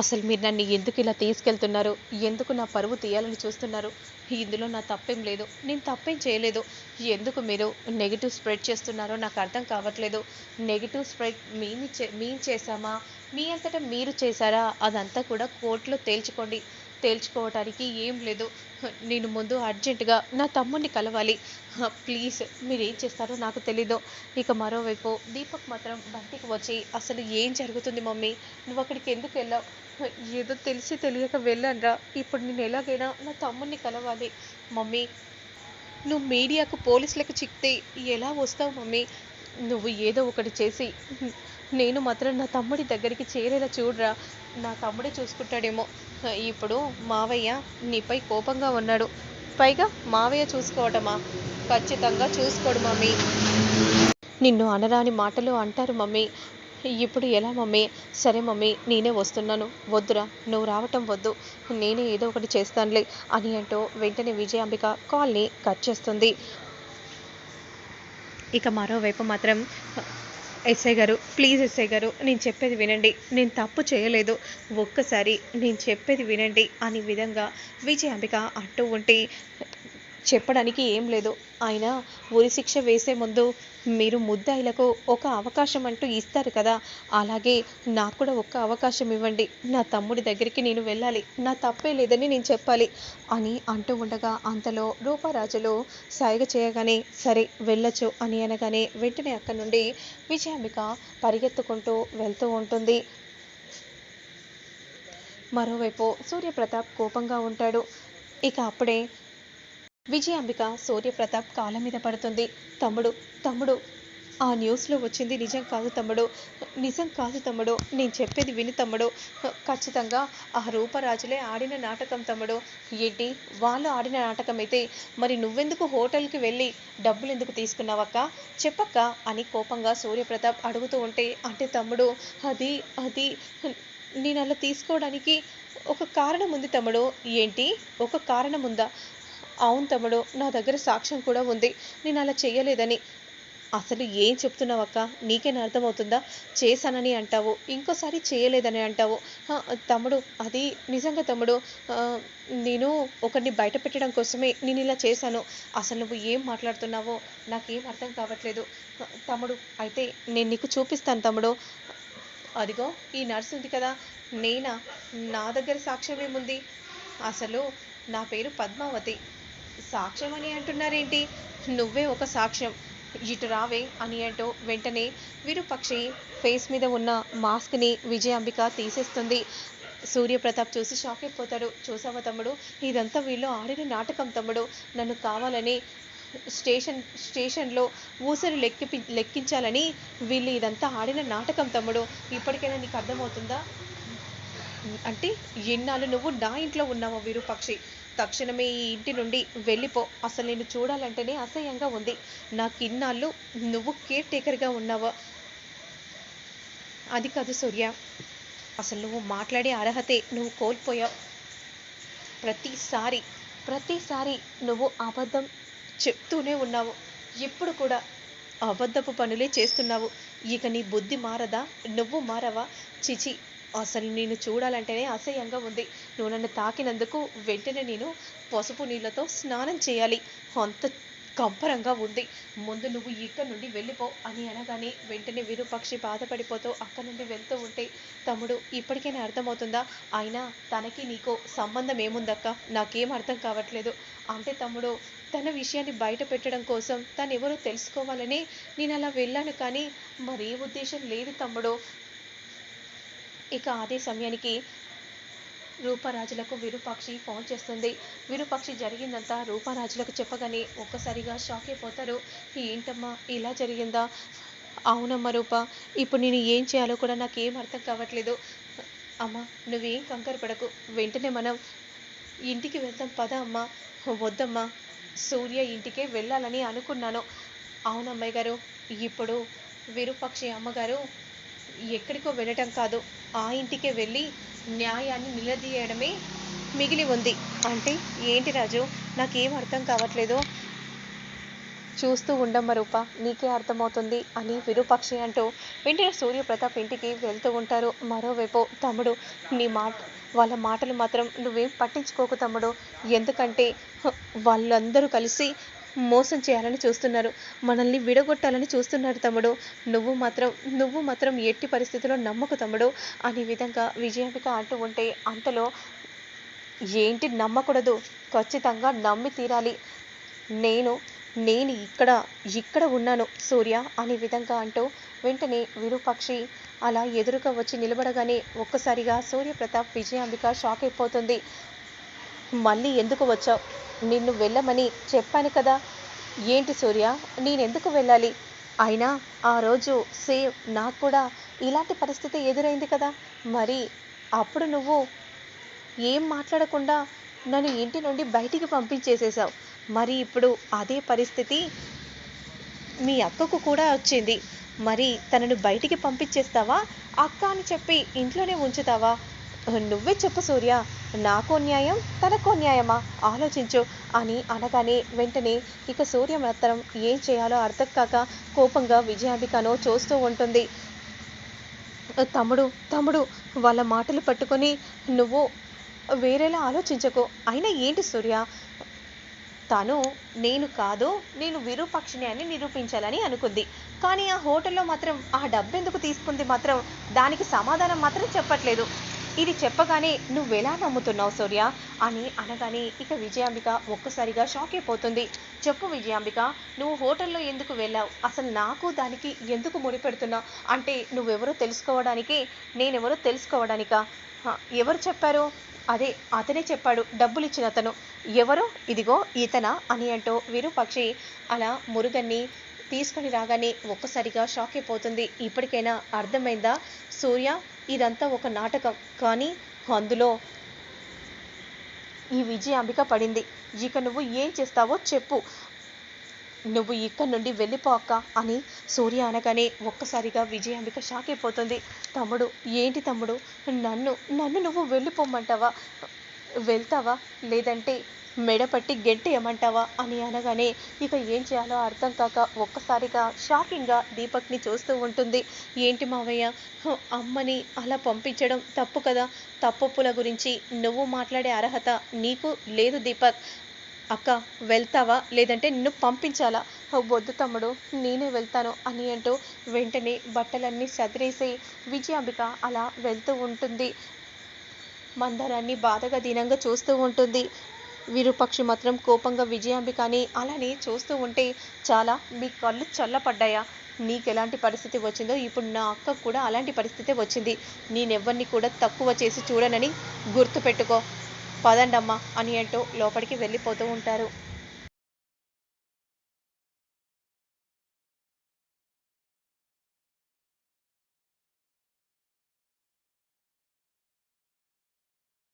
అసలు మీరు నన్ను ఎందుకు ఇలా తీసుకెళ్తున్నారు? ఎందుకు నా పరువు తీయాలని చూస్తున్నారు? ఇందులో నా తప్పేం లేదు. నేను తప్పేం చేయలేదు. ఎందుకు మీరు నెగిటివ్ స్ప్రెడ్ చేస్తున్నారో నాకు అర్థం కావట్లేదు. నెగిటివ్ స్ప్రెడ్ మేము చే మేము చేశామా? మీ అంతటా మీరు చేశారా? అదంతా కూడా కోర్టులో తేల్చుకోండి. తేల్చుకోవటానికి ఏం లేదు. నేను ముందు అర్జెంటుగా నా తమ్ముడిని కలవాలి. ప్లీజ్ మీరు ఏం చేస్తారో నాకు తెలీదు. ఇక మరోవైపు దీపక్ మాత్రం బయటికి వచ్చి అసలు ఏం జరుగుతుంది మమ్మీ? నువ్వు అక్కడికి ఎందుకు వెళ్ళావు? ఏదో తెలిసి తెలియక వెళ్ళానురా. ఇప్పుడు నేను ఎలాగైనా నా తమ్ముడిని కలవాలి. మమ్మీ నువ్వు మీడియాకు పోలీసులకు చిక్తే ఎలా వస్తావు మమ్మీ? నువ్వు ఏదో ఒకటి చేసి నేను మాత్రం నా తమ్ముడి దగ్గరికి చేరేలా చూడరా. నా తమ్ముడే చూసుకుంటాడేమో. ఇప్పుడు మావయ్య నీపై కోపంగా ఉన్నాడు. పైగా మావయ్య చూసుకోవటమా? ఖచ్చితంగా చూసుకోడు మమ్మీ. నిన్ను అనరాని మాటలు అంటారు మమ్మీ. ఇప్పుడు ఎలా మమ్మీ? సరే మమ్మీ నేనే వస్తున్నాను. వద్దురా నువ్వు రావటం వద్దు. నేనే ఏదో ఒకటి చేస్తానులే అని అంటూ వెంటనే విజయాంబిక కాల్ని కట్ చేస్తుంది. ఇక మరోవైపు మాత్రం ఎస్ఐ గారు ప్లీజ్ ఎస్ఐ గారు నేను చెప్పేది వినండి. నేను తప్పు చేయలేదు. ఒక్కసారి నేను చెప్పేది వినండి. అనే విధంగా విజయాంబిక అంటూ ఉంటే చెప్పడానికి ఏం లేదు. ఆయన ఉరి శిక్ష వేసే ముందు మీరు ముద్దాయిలకు ఒక అవకాశం అంటూ ఇస్తారు కదా. అలాగే నాకు కూడా ఒక్క అవకాశం ఇవ్వండి. నా తమ్ముడి దగ్గరికి నేను వెళ్ళాలి. నా తప్పే లేదని నేను చెప్పాలి అని అంటూ ఉండగా అంతలో రూపారాజులు సాయిగ చేయగానే సరే వెళ్ళొచ్చు అని అనగానే వెంటనే అక్కడి నుండి విజయాంబిక పరిగెత్తుకుంటూ వెళ్తూ ఉంటుంది. మరోవైపు సూర్యప్రతాప్ కోపంగా ఉంటాడు. ఇక అప్పుడే విజయాంబిక సూర్యప్రతాప్ కాళ్ళ మీద పడుతుంది. తమ్ముడు తమ్ముడు ఆ న్యూస్లో వచ్చింది నిజం కాదు తమ్ముడు. నిజం కాదు తమ్ముడు. నేను చెప్పేది విని తమ్ముడు. ఖచ్చితంగా ఆ రూపరాజులే ఆడిన నాటకం తమ్ముడు. ఏంటి? వాళ్ళు ఆడిన నాటకం అయితే మరి నువ్వెందుకు హోటల్కి వెళ్ళి డబ్బులు ఎందుకు తీసుకున్నావక్క? చెప్పక్క అని కోపంగా సూర్యప్రతాప్ అడుగుతూ ఉంటే అంటే తమ్ముడు అది అది నేను అలా తీసుకోవడానికి ఒక కారణం ఉంది తమ్ముడు. ఏంటి? ఒక కారణం ఉందా? అవును తమ్ముడు నా దగ్గర సాక్ష్యం కూడా ఉంది. నేను అలా చేయలేదని. అసలు ఏం చెప్తున్నావు అక్క? నీకేనా అర్థమవుతుందా? చేశానని అంటావు. ఇంకోసారి చేయలేదని అంటావు. తమ్ముడు అది నిజంగా తమ్ముడు. నేను ఒకరిని బయట పెట్టడం కోసమే నేను ఇలా చేశాను. అసలు నువ్వు ఏం మాట్లాడుతున్నావో నాకేం అర్థం కావట్లేదు. తమ్ముడు అయితే నేను నీకు చూపిస్తాను తమ్ముడు. అదిగో ఈ నర్సు ఉంది కదా. నేనా? నా దగ్గర సాక్ష్యం ఏముంది? అసలు నా పేరు పద్మావతి. సాక్ష్యం అని అంటున్నారేంటి? నువ్వే ఒక సాక్ష్యం. ఇటు రావే అని అంటూ వెంటనే విరూపక్షి ఫేస్ మీద ఉన్న మాస్క్ని విజయాంబిక తీసేస్తుంది. సూర్యప్రతాప్ చూసి షాక్ అయిపోతాడు. చూసావా తమ్ముడు? ఇదంతా వీళ్ళు ఆడిన నాటకం తమ్ముడు. నన్ను కావాలని స్టేషన్ స్టేషన్లో ఊసరు లెక్కి లెక్కించాలని వీళ్ళు ఇదంతా ఆడిన నాటకం తమ్ముడు. ఇప్పటికైనా నీకు అర్థమవుతుందా? అంటే ఎన్నాళ్ళు నువ్వు నా ఇంట్లో ఉన్నావు విరూపక్షి? తక్షణమే ఈ ఇంటి నుండి వెళ్ళిపో. అసలు నేను చూడాలంటేనే అసహ్యంగా ఉంది. నాకు ఇన్నాళ్ళు నువ్వు కేర్ టేకర్గా ఉన్నావా. అది కాదు సూర్య. అసలు నువ్వు మాట్లాడే అర్హతే నువ్వు కోల్పోయావు. ప్రతిసారి ప్రతిసారి నువ్వు అబద్ధం చెప్తూనే ఉన్నావు. ఎప్పుడు కూడా అబద్ధపు పనులే చేస్తున్నావు. ఇక నీ బుద్ధి మారదా? నువ్వు మారవా? చిచి అసలు నేను చూడాలంటేనే అసహ్యంగా ఉంది. నువ్వు నన్ను తాకినందుకు వెంటనే నేను పసుపు నీళ్ళతో స్నానం చేయాలి. అంత కంపరంగా ఉంది. ముందు నువ్వు ఇక్కడ నుండి వెళ్ళిపో అని అనగానే వెంటనే విరూపక్షి బాధపడిపోతూ అక్కడ నుండి వెళ్తూ ఉంటే తమ్ముడు ఇప్పటికైనా అర్థమవుతుందా? అయినా తనకి నీకో సంబంధం ఏముందక్క? నాకేం అర్థం కావట్లేదు. అంటే తమ్ముడు తన విషయాన్ని బయట పెట్టడం కోసం తను ఎవరో తెలుసుకోవాలని నేను అలా వెళ్ళాను కానీ మరే ఉద్దేశం లేదు తమ్ముడు. ఇక అదే సమయానికి రూపరాజులకు విరూపాక్షి ఫోన్ చేస్తుంది. విరూపాక్షి జరిగిందంతా రూపరాజులకు చెప్పగానే ఒక్కసారిగా షాక్ అయిపోతారు. ఏంటమ్మా ఇలా జరిగిందా? అవునమ్మా రూప ఇప్పుడు నేను ఏం చేయాలో కూడా నాకు ఏం అర్థం కావట్లేదు. అమ్మా నువ్వేం కంగారు పడకు. వెంటనే మనం ఇంటికి వెళ్దాం పద అమ్మా. వద్దమ్మా సూర్య ఇంటికే వెళ్ళాలని అనుకున్నాను. అవునమ్మాయి గారు ఇప్పుడు విరూపాక్షి అమ్మగారు ఎక్కడికో వెళ్ళటం కాదు. ఆ ఇంటికే వెళ్ళి న్యాయాన్ని నిలదీయడమే మిగిలి ఉంది. అంటే ఏంటి రాజు? నాకేం అర్థం కావట్లేదు. చూస్తూ ఉండమ్మ రూప నీకే అర్థమవుతుంది అని విరూపాక్షి అంటూ వెంటనే సూర్యప్రతాప్ ఇంటికి వెళ్తూ ఉంటారు. మరోవైపు తమ్ముడు నీ మాట వాళ్ళ మాటలు మాత్రం నువ్వేం పట్టించుకోకు తమ్ముడు. ఎందుకంటే వాళ్ళందరూ కలిసి మోసం చేయాలని చూస్తున్నారు. మనల్ని విడగొట్టాలని చూస్తున్నారు తమ్ముడు. నువ్వు మాత్రం నువ్వు మాత్రం ఎట్టి పరిస్థితిలో నమ్మకు తమ్ముడు. అనే విధంగా విజయాంబిక అంటూ ఉంటే అంతలో ఏంటి నమ్మకూడదు? ఖచ్చితంగా నమ్మి తీరాలి. నేను నేను ఇక్కడ ఇక్కడ ఉన్నాను సూర్య అనే విధంగా అంటూ వెంటనే విరూపాక్షి అలా ఎదురుగా వచ్చి నిలబడగానే ఒక్కసారిగా సూర్యప్రతాప్ విజయాంబిక షాక్ అయిపోతుంది. మళ్ళీ ఎందుకు వచ్చావు? నిన్ను వెళ్ళమని చెప్పాను కదా. ఏంటి సూర్య? నేనెందుకు వెళ్ళాలి? అయినా ఆ రోజు సేమ్ నాకు కూడా ఇలాంటి పరిస్థితి ఎదురైంది కదా. మరి అప్పుడు నువ్వు ఏం మాట్లాడకుండా నన్ను ఇంటి నుండి బయటికి పంపించేసేసావు మరి ఇప్పుడు అదే పరిస్థితి మీ అక్కకు కూడా వచ్చింది. మరి తనను బయటికి పంపించేస్తావా? అక్క అని చెప్పి ఇంట్లోనే ఉంచుతావా? నువ్వే చెప్పు సూర్య. నాకో న్యాయం తనకో న్యాయమా? ఆలోచించు. అని అనగానే వెంటనే ఇక సూర్య మాత్రం ఏం చేయాలో అర్థం కాక కోపంగా విజయాంబికను చూస్తూ ఉంటుంది. తమ్ముడు తమ్ముడు వాళ్ళ మాటలు పట్టుకొని నువ్వు వేరేలా ఆలోచించకు. అయినా ఏంటి సూర్య? తను నేను కాదు నేను విరూపాక్షిని అని నిరూపించాలని అనుకుంది. కానీ ఆ హోటల్లో మాత్రం ఆ డబ్బెందుకు తీసుకుంది మాత్రం దానికి సమాధానం మాత్రం చెప్పట్లేదు. ఇది చెప్పగానే నువ్వెలా నమ్ముతున్నావు సూర్య అని అనగానే ఇక విజయాంబిక ఒక్కసారిగా షాక్ అయిపోతుంది. చెప్పు విజయాంబిక నువ్వు హోటల్లో ఎందుకు వెళ్ళావు? అసలు నాకు దానికి ఎందుకు ముడిపెడుతున్నావు అంటే నువ్వెవరో తెలుసుకోవడానికి నేనెవరో తెలుసుకోవడానిక? ఎవరు చెప్పారు? అదే అతనే చెప్పాడు డబ్బులు ఇచ్చిన అతను. ఎవరు? ఇదిగో ఇతన? అని అంటూ విరూపాక్షి అలా మురుగన్ని తీసుకొని రాగానే ఒక్కసారిగా షాక్ అయిపోతుంది. ఇప్పటికైనా అర్థమైందా సూర్య ఇదంతా ఒక నాటకం. కానీ అందులో ఈ విజయాంబిక పడింది. ఇక నువ్వు ఏం చేస్తావో చెప్పు. నువ్వు ఇక్కడి నుండి వెళ్ళిపో అని సూర్య అనగానే ఒక్కసారిగా విజయాంబిక షాక్ అయిపోతుంది. తమ్ముడు ఏంటి తమ్ముడు? నన్ను నన్ను నువ్వు వెళ్ళిపోమ్మంటావా వెళ్తావా? లేదంటే మెడపట్టి గెంటేయమంటావా? అని అనగానే ఇక ఏం చేయాలో అర్థం కాక ఒక్కసారిగా షాకింగ్గా దీపక్ని చూస్తూ ఉంటుంది. ఏంటి మావయ్య? అమ్మని అలా పంపించడం తప్పు కదా? తప్పొప్పుల గురించి నువ్వు మాట్లాడే అర్హత నీకు లేదు దీపక్. అక్క వెళ్తావా? లేదంటే నిన్ను పంపించాలా? వద్దు తమ్ముడు నేనే వెళ్తాను అని అంటూ వెంటనే బట్టలన్నీ సదిరేసి విజయాంబిక అలా వెళ్తూ ఉంటుంది. మందరాన్ని బాధగా దీనంగా చూస్తూ ఉంటుంది. విరూపక్షి మాత్రం కోపంగా విజయాంబికని అలానే చూస్తూ ఉంటే చాలా మీ కళ్ళు చల్లపడ్డాయా? నీకు ఎలాంటి పరిస్థితి వచ్చిందో? ఇప్పుడు నా అక్కకు కూడా అలాంటి పరిస్థితి వచ్చింది. నేనెవ్వరిని కూడా తక్కువ చేసి చూడనని గుర్తుపెట్టుకో. పదండమ్మా అని అంటూ లోపలికి వెళ్ళిపోతూ ఉంటారు.